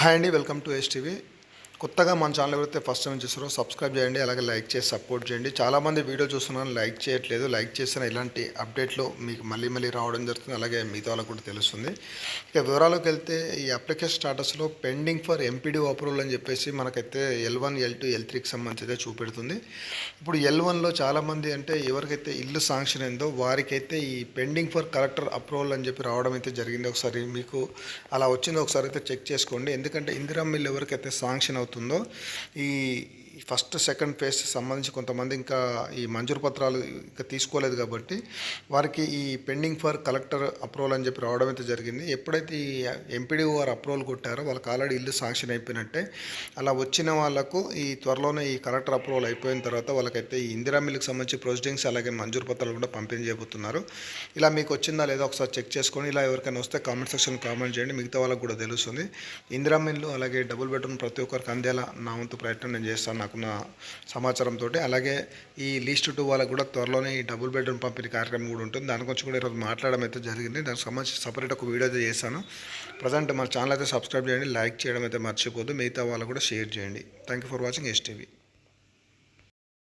Hi అండి welcome to STV కొత్తగా మన ఛానల్ ఎవరైతే ఫస్ట్ టైం చూస్తారో సబ్స్క్రైబ్ చేయండి అలాగే లైక్ చేసి సపోర్ట్ చేయండి. చాలామంది వీడియో చూస్తున్నాను లైక్ చేయట్లేదు. లైక్ చేసిన ఇలాంటి అప్డేట్లు మీకు మళ్ళీ మళ్ళీ రావడం జరుగుతుంది. అలాగే మిగతా వాళ్ళకు కూడా తెలుస్తుంది. ఇక వివరాలకు వెళ్తే ఈ అప్లికేషన్ స్టాటస్లో పెండింగ్ ఫర్ ఎంపీడీ అప్రూవల్ అని చెప్పేసి మనకైతే L one L two L త్రీకి సంబంధించి అయితే చూపెడుతుంది. ఇప్పుడు ఎల్ వన్లో చాలామంది అంటే ఎవరికైతే ఇల్లు శాంక్షన్ అయిందో వారికైతే ఈ పెండింగ్ ఫర్ కలెక్టర్ అప్రూవల్ అని చెప్పి రావడం అయితే జరిగింది. ఒకసారి మీకు అలా వచ్చిందో ఒకసారి అయితే చెక్ చేసుకోండి. ఎందుకంటే ఇందిరా మిల్ ఎవరికైతే శాంక్షన్ అవుతుంది rotundó. Y, ఈ ఫస్ట్ సెకండ్ ఫేజ్ సంబంధించి కొంతమంది ఇంకా ఈ మంజూరు పత్రాలు ఇంకా తీసుకోలేదు కాబట్టి వారికి ఈ పెండింగ్ ఫర్ కలెక్టర్ అప్రూవల్ అని చెప్పి రావడం అయితే జరిగింది. ఎప్పుడైతే ఈ ఎంపీడీ వారు అప్రూవల్ కొట్టారో వాళ్ళకి ఆల్రెడీ ఇల్లు శాంక్షన్ అయిపోయినట్టే. అలా వచ్చిన వాళ్ళకు ఈ త్వరలోనే ఈ కలెక్టర్ అప్రూవల్ అయిపోయిన తర్వాత వాళ్ళకైతే ఈ ఇందిరా మిల్కి సంబంధించి ప్రొసీడింగ్స్ అలాగే మంజూరు పత్రాలు కూడా పంపిణీ చేయబోతున్నారు. ఇలా మీకు వచ్చిందా లేదా ఒకసారి చెక్ చేసుకొని ఇలా ఎవరికైనా వస్తే కామెంట్ సెక్షన్ కామెంట్ చేయండి. మిగతా వాళ్ళకి కూడా తెలుస్తుంది. ఇందిరా మిల్లు అలాగే డబుల్ బెడ్రూమ్ ప్రతి ఒక్కరికి అందేలా నా వంతు ప్రయత్నం నేను చేస్తాను. నాకున్న సమాచారంతో అలాగే ఈ లీస్ట్ టూ వాళ్ళకి కూడా త్వరలోనే ఈ డబుల్ బెడ్రూమ్ పంపిణీ కార్యక్రమం కూడా ఉంటుంది. దాని గురించి కూడా ఈరోజు మాట్లాడడం అయితే జరిగింది. దానికి సంబంధించి సపరేట్ ఒక వీడియో అయితే చేశాను. ప్రజెంట్ మన ఛానల్ అయితే సబ్స్క్రైబ్ చేయండి. లైక్ చేయడం అయితే మర్చిపోద్దు మిగతా వాళ్ళు కూడా షేర్ చేయండి. Thank you for watching STV